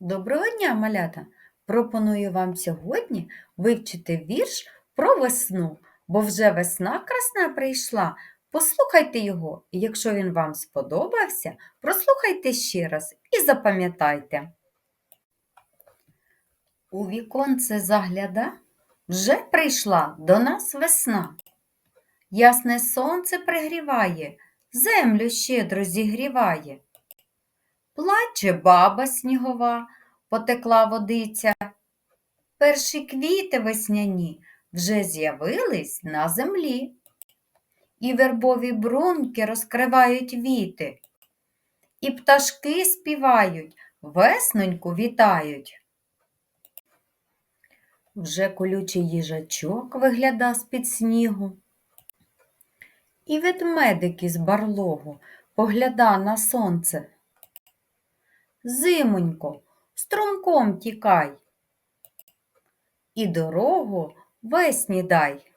Доброго дня, малята! Пропоную вам сьогодні вивчити вірш про весну, бо вже весна красна прийшла. Послухайте його, і якщо він вам сподобався, прослухайте ще раз і запам'ятайте. У віконце загляда вже прийшла до нас весна. Ясне сонце пригріває, землю щедро зігріває. Плаче баба снігова, потекла водиця. Перші квіти весняні вже з'явились на землі. І вербові бруньки розкривають віти, і пташки співають, весноньку вітають. Вже колючий їжачок вигляда з-під снігу. І ведмедик із барлогу погляда на сонце. Зимонько, струмком тікай. І дорогу весні дай.